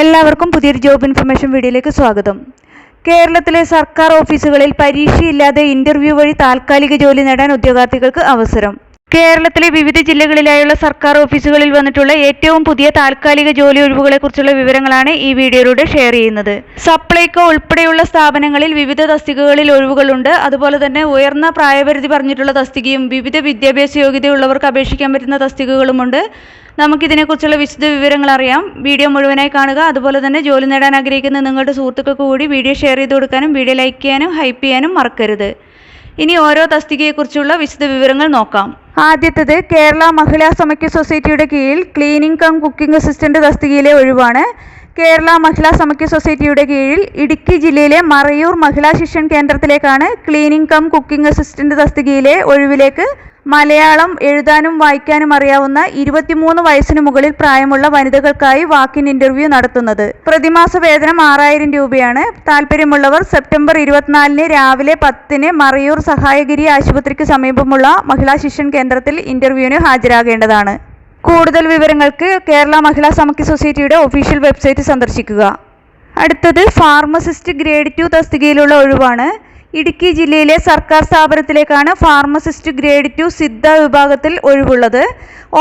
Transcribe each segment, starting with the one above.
എല്ലാവർക്കും പുതിയൊരു job information വീഡിയോയിലേക്ക് സ്വാഗതം. കേരളത്തിലെ സർക്കാർ ഓഫീസുകളിൽ പരീക്ഷയില്ലാതെ ഇന്റർവ്യൂ വഴി താൽക്കാലിക ജോലി നേടാൻ ഉദ്യോഗാർത്ഥികൾക്ക് അവസരം. കേരളത്തിലെ വിവിധ ജില്ലകളിലായുള്ള സർക്കാർ ഓഫീസുകളിൽ വന്നിട്ടുള്ള ഏറ്റവും പുതിയ താൽക്കാലിക ജോലി ഒഴിവുകളെക്കുറിച്ചുള്ള വിവരങ്ങളാണ് ഈ വീഡിയോയിലൂടെ ഷെയർ ചെയ്യുന്നത്. സപ്ലൈകോ ഉൾപ്പെടെയുള്ള സ്ഥാപനങ്ങളിൽ വിവിധ തസ്തികകളിൽ ഒഴിവുകളുണ്ട്. അതുപോലെ തന്നെ ഉയർന്ന പ്രായപരിധി പറഞ്ഞിട്ടുള്ള തസ്തികയും വിവിധ വിദ്യാഭ്യാസ യോഗ്യതയുള്ളവർക്ക് അപേക്ഷിക്കാൻ പറ്റുന്ന തസ്തികകളുമുണ്ട് നമുക്കിതിനെക്കുറിച്ചുള്ള വിശദ വിവരങ്ങൾ അറിയാം. വീഡിയോ മുഴുവനായി കാണുക. അതുപോലെ തന്നെ ജോലി നേടാൻ ആഗ്രഹിക്കുന്ന നിങ്ങളുടെ സുഹൃത്തുക്കൾക്ക് കൂടി വീഡിയോ ഷെയർ ചെയ്ത് കൊടുക്കാനും വീഡിയോ ലൈക്ക് ചെയ്യാനും ഹൈപ്പ് ചെയ്യാനും മറക്കരുത്. ഇനി ഓരോ തസ്തികയെക്കുറിച്ചുള്ള വിശദ വിവരങ്ങൾ നോക്കാം. ആദ്യത്തേത് കേരള മഹിളാ സമക്യ സൊസൈറ്റിയുടെ കീഴിൽ ക്ലീനിംഗ് കം കുക്കിംഗ് അസിസ്റ്റന്റ് തസ്തികയിലെ ഒഴിവാണ്. കേരള മഹിളാ സമക്യ സൊസൈറ്റിയുടെ കീഴിൽ ഇടുക്കി ജില്ലയിലെ മറയൂർ മഹിളാ ശിക്ഷൺ കേന്ദ്രത്തിലേക്കാണ് ക്ലീനിംഗ് കം കുക്കിംഗ് അസിസ്റ്റന്റ് തസ്തികയിലെ ഒഴിവിലേക്ക് മലയാളം എഴുതാനും വായിക്കാനും അറിയാവുന്ന ഇരുപത്തിമൂന്ന് വയസ്സിന് മുകളിൽ പ്രായമുള്ള വനിതകൾക്കായി വാക്കിൻ ഇന്റർവ്യൂ നടത്തുന്നത്. പ്രതിമാസ വേതനം ആറായിരം രൂപയാണ്. താല്പര്യമുള്ളവർ സെപ്റ്റംബർ ഇരുപത്തിനാലിന് രാവിലെ പത്തിന് മറയൂർ സഹായഗിരി ആശുപത്രിക്ക് സമീപമുള്ള മഹിളാ ശിക്ഷൻ കേന്ദ്രത്തിൽ ഇന്റർവ്യൂവിന് ഹാജരാകേണ്ടതാണ്. കൂടുതൽ വിവരങ്ങൾക്ക് കേരള മഹിളാ സമാഖ്യ സൊസൈറ്റിയുടെ ഒഫീഷ്യൽ വെബ്സൈറ്റ് സന്ദർശിക്കുക. അടുത്തത് ഫാർമസിസ്റ്റ് ഗ്രേഡ് ടു തസ്തികയിലുള്ള ഒഴിവാണ്. ഇടുക്കി ജില്ലയിലെ സർക്കാർ സ്ഥാപനത്തിലേക്കാണ് ഫാർമസിസ്റ്റ് ഗ്രേഡ് ടു സിദ്ധ വിഭാഗത്തിൽ ഒഴിവുള്ളത്.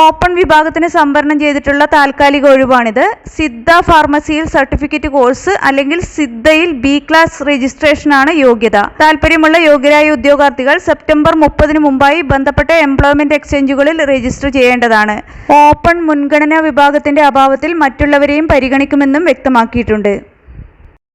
ഓപ്പൺ വിഭാഗത്തിന് സംവരണം ചെയ്തിട്ടുള്ള താൽക്കാലിക ഒഴിവാണിത്. സിദ്ധ ഫാർമസിയിൽ സർട്ടിഫിക്കറ്റ് കോഴ്സ് അല്ലെങ്കിൽ സിദ്ധയിൽ ബി ക്ലാസ് രജിസ്ട്രേഷനാണ് യോഗ്യത. താല്പര്യമുള്ള യോഗ്യരായ ഉദ്യോഗാർത്ഥികൾ സെപ്റ്റംബർ മുപ്പതിന് മുമ്പായി ബന്ധപ്പെട്ട എംപ്ലോയ്മെന്റ് എക്സ്ചേഞ്ചുകളിൽ രജിസ്റ്റർ ചെയ്യേണ്ടതാണ്. ഓപ്പൺ മുൻഗണനാ വിഭാഗത്തിന്റെ അഭാവത്തിൽ മറ്റുള്ളവരെയും പരിഗണിക്കുമെന്നും വ്യക്തമാക്കിയിട്ടുണ്ട്.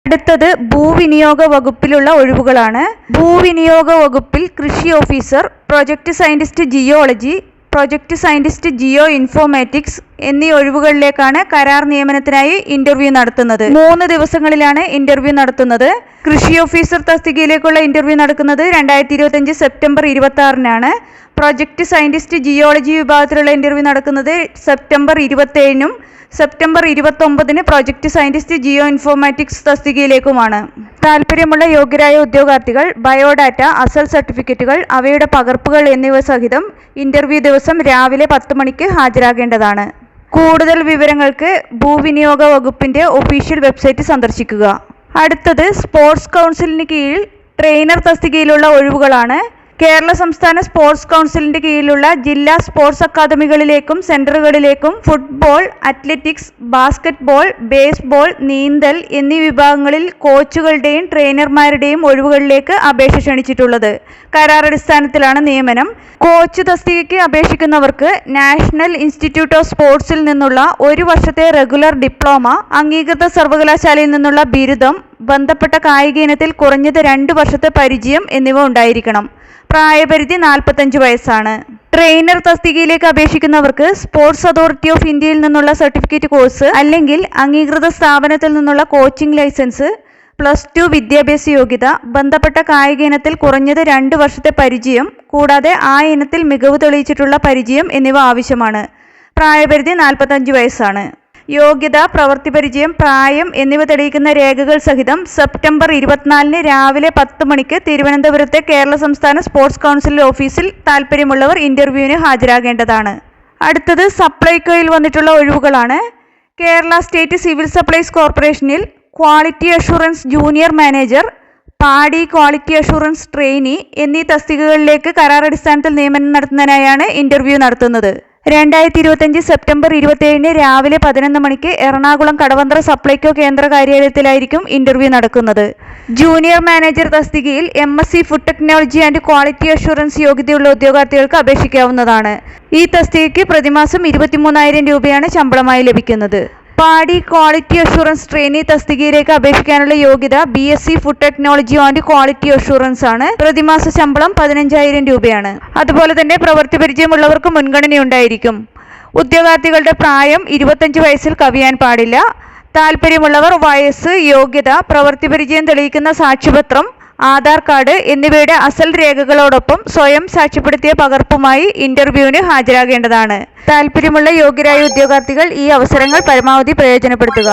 അടുത്തത് ഭൂവിനിയോഗ വകുപ്പിലുള്ള ഒഴിവുകളാണ്. ഭൂവിനിയോഗ വകുപ്പിൽ കൃഷി officer project scientist geology project scientist geo informatics എന്നീ ഒഴിവുകളിലേക്കാണ് കരാർ നിയമനത്തിനായി ഇന്റർവ്യൂ നടത്തുന്നത്. മൂന്ന് ദിവസങ്ങളിലാണ് ഇന്റർവ്യൂ നടത്തുന്നത്. കൃഷി ഓഫീസർ തസ്തികയിലേക്കുള്ള ഇന്റർവ്യൂ നടക്കുന്നത് രണ്ടായിരത്തി ഇരുപത്തഞ്ച് സെപ്റ്റംബർ ഇരുപത്തി ആറിനാണ് പ്രൊജക്ട് സയന്റിസ്റ്റ് ജിയോളജി വിഭാഗത്തിലുള്ള ഇന്റർവ്യൂ നടക്കുന്നത് സെപ്റ്റംബർ ഇരുപത്തേഴിനും സെപ്റ്റംബർ ഇരുപത്തൊമ്പതിന് പ്രൊജക്ട് സയന്റിസ്റ്റ് ജിയോ ഇൻഫോർമാറ്റിക്സ് തസ്തികയിലേക്കുമാണ്. താല്പര്യമുള്ള യോഗ്യരായ ഉദ്യോഗാർത്ഥികൾ ബയോഡാറ്റ അസൽ സർട്ടിഫിക്കറ്റുകൾ അവയുടെ പകർപ്പുകൾ എന്നിവ സഹിതം ഇന്റർവ്യൂ ദിവസം രാവിലെ പത്ത് മണിക്ക് ഹാജരാകേണ്ടതാണ്. കൂടുതൽ വിവരങ്ങൾക്ക് ഭൂവിനിയോഗ വകുപ്പിന്റെ ഒഫീഷ്യൽ വെബ്സൈറ്റ് സന്ദർശിക്കുക. അടുത്തത് സ്പോർട്സ് കൗൺസിലിന് കീഴിൽ ട്രെയിനർ തസ്തികയിലുള്ള ഒഴിവുകളാണ് കേരള സംസ്ഥാന സ്പോർട്സ് കൗൺസിലിന്റെ കീഴിലുള്ള ജില്ലാ സ്പോർട്സ് അക്കാദമികളിലേക്കും സെന്ററുകളിലേക്കും ഫുട്ബോൾ അത്ലറ്റിക്സ് ബാസ്കറ്റ്ബോൾ ബേസ്ബോൾ നീന്തൽ എന്നീ വിഭാഗങ്ങളിൽ കോച്ചുകളുടെയും ട്രെയിനർമാരുടെയും ഒഴിവുകളിലേക്ക് അപേക്ഷ ക്ഷണിച്ചിട്ടുള്ളത്. കരാർ അടിസ്ഥാനത്തിലാണ് നിയമനം. കോച്ച് തസ്തികയ്ക്ക് അപേക്ഷിക്കുന്നവർക്ക് നാഷണൽ ഇൻസ്റ്റിറ്റ്യൂട്ട് ഓഫ് സ്പോർട്സിൽ നിന്നുള്ള ഒരു വർഷത്തെ റെഗുലർ ഡിപ്ലോമ അംഗീകൃത സർവകലാശാലയിൽ നിന്നുള്ള ബിരുദം ബന്ധപ്പെട്ട കായിക ഇനത്തിൽ കുറഞ്ഞത് രണ്ട് വർഷത്തെ പരിചയം എന്നിവ ഉണ്ടായിരിക്കണം. പ്രായപരിധി നാൽപ്പത്തഞ്ച് വയസ്സാണ്. ട്രെയിനർ തസ്തികയിലേക്ക് അപേക്ഷിക്കുന്നവർക്ക് സ്പോർട്സ് അതോറിറ്റി ഓഫ് ഇന്ത്യയിൽ നിന്നുള്ള സർട്ടിഫിക്കറ്റ് കോഴ്സ് അല്ലെങ്കിൽ അംഗീകൃത സ്ഥാപനത്തിൽ നിന്നുള്ള കോച്ചിംഗ് ലൈസൻസ് പ്ലസ് ടു വിദ്യാഭ്യാസ യോഗ്യത ബന്ധപ്പെട്ട കായിക ഇനത്തിൽ കുറഞ്ഞത് രണ്ട് വർഷത്തെ പരിചയം കൂടാതെ ആ ഇനത്തിൽ മികവ് തെളിയിച്ചിട്ടുള്ള പരിചയം എന്നിവ ആവശ്യമാണ്. പ്രായപരിധി നാൽപ്പത്തഞ്ച് വയസ്സാണ്. യോഗ്യത പ്രവൃത്തി പരിചയം പ്രായം എന്നിവ തെളിയിക്കുന്ന രേഖകൾ സഹിതം സെപ്റ്റംബർ ഇരുപത്തിനാലിന് രാവിലെ പത്ത് മണിക്ക് തിരുവനന്തപുരത്തെ കേരള സംസ്ഥാന സ്പോർട്സ് കൗൺസിൽ ഓഫീസിൽ താല്പര്യമുള്ളവർ ഇന്റർവ്യൂവിന് ഹാജരാകേണ്ടതാണ്. അടുത്തത് സപ്ലൈകോയിൽ വന്നിട്ടുള്ള ഒഴിവുകളാണ്. കേരള സ്റ്റേറ്റ് സിവിൽ സപ്ലൈസ് കോർപ്പറേഷനിൽ ക്വാളിറ്റി അഷുറൻസ് ജൂനിയർ മാനേജർ പാടി ക്വാളിറ്റി അഷുറൻസ് ട്രെയിനി എന്നീ തസ്തികകളിലേക്ക് കരാർ അടിസ്ഥാനത്തിൽ നിയമനം നടത്തുന്നതിനായാണ് ഇന്റർവ്യൂ നടത്തുന്നത്. രണ്ടായിരത്തി ഇരുപത്തഞ്ച് സെപ്റ്റംബർ ഇരുപത്തിയേഴിന് രാവിലെ പതിനൊന്ന് മണിക്ക് എറണാകുളം കടവന്ത്ര സപ്ലൈകോ കേന്ദ്ര കാര്യാലയത്തിലായിരിക്കും ഇന്റർവ്യൂ നടക്കുന്നത്. ജൂനിയർ മാനേജർ തസ്തികയിൽ M S C food technology and quality assurance യോഗ്യതയുള്ള ഉദ്യോഗാർത്ഥികൾക്ക് അപേക്ഷിക്കാവുന്നതാണ്. ഈ തസ്തികയ്ക്ക് പ്രതിമാസം ഇരുപത്തിമൂന്നായിരം രൂപയാണ് ശമ്പളമായി ലഭിക്കുന്നത്. പാടി ക്വാളിറ്റി അഷുറൻസ് ട്രെയിനി തസ്തികയിലേക്ക് അപേക്ഷിക്കാനുള്ള യോഗ്യത B S C food technology and quality assurance ആണ്. പ്രതിമാസ ശമ്പളം പതിനഞ്ചായിരം രൂപയാണ്. അതുപോലെ തന്നെ പ്രവൃത്തി പരിചയമുള്ളവർക്ക് മുൻഗണനയുണ്ടായിരിക്കും. ഉദ്യോഗാർത്ഥികളുടെ പ്രായം ഇരുപത്തഞ്ച് വയസ്സിൽ കവിയാൻ പാടില്ല. താല്പര്യമുള്ളവർ വയസ്സ് യോഗ്യത പ്രവൃത്തി പരിചയം തെളിയിക്കുന്ന സാക്ഷ്യപത്രം ആധാർ കാർഡ് എന്നിവയുടെ അസൽ രേഖകളോടൊപ്പം സ്വയം സാക്ഷ്യപ്പെടുത്തിയ പകർപ്പുമായി ഇന്റർവ്യൂവിന് ഹാജരാകേണ്ടതാണ്. താല്പര്യമുള്ള യോഗ്യരായ ഉദ്യോഗാർത്ഥികൾ ഈ അവസരങ്ങൾ പരമാവധി പ്രയോജനപ്പെടുത്തുക.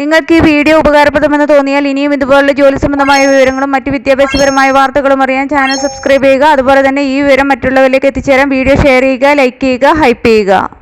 നിങ്ങൾക്ക് ഈ വീഡിയോ ഉപകാരപ്രദമെന്ന് തോന്നിയാൽ ഇനിയും ഇതുപോലുള്ള ജോലി സംബന്ധമായ വിവരങ്ങളും മറ്റ് വിദ്യാഭ്യാസപരമായ വാർത്തകളും അറിയാൻ ചാനൽ സബ്സ്ക്രൈബ് ചെയ്യുക. അതുപോലെ തന്നെ ഈ വിവരം മറ്റുള്ളവരിലേക്ക് എത്തിച്ചേരാൻ വീഡിയോ ഷെയർ ചെയ്യുക ലൈക്ക് ചെയ്യുക ഹൈപ്പ് ചെയ്യുക.